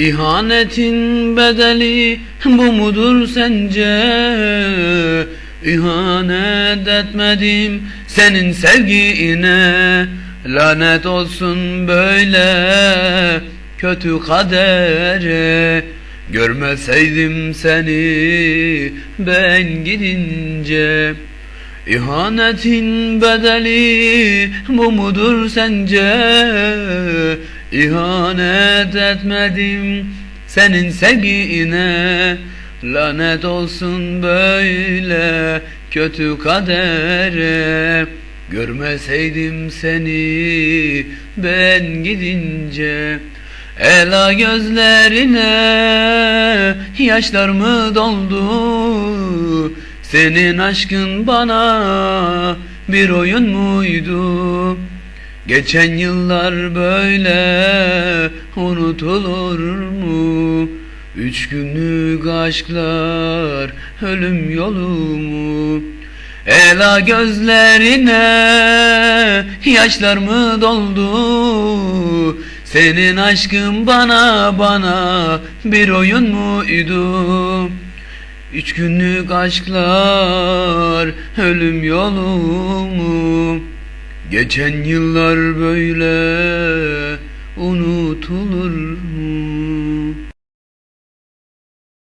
İhanetin bedeli bu mudur sence? İhanet etmedim senin sevgine Lanet olsun böyle kötü kadere Görmeseydim seni ben gidince İhanetin bedeli bu mudur sence? İhanet etmedim senin sevgine. Lanet olsun böyle kötü kadere. Görmeseydim seni ben gidince Ela gözlerine yaşlar mı doldu? Senin aşkın bana bir oyun muydu Geçen yıllar böyle unutulur mu? Üç günlük aşklar ölüm yolu mu? Ela gözlerine yaşlar mı doldu? Senin aşkın bana bana bir oyun muydu? Üç günlük aşklar ölüm yolu mu Geçen yıllar böyle unutulur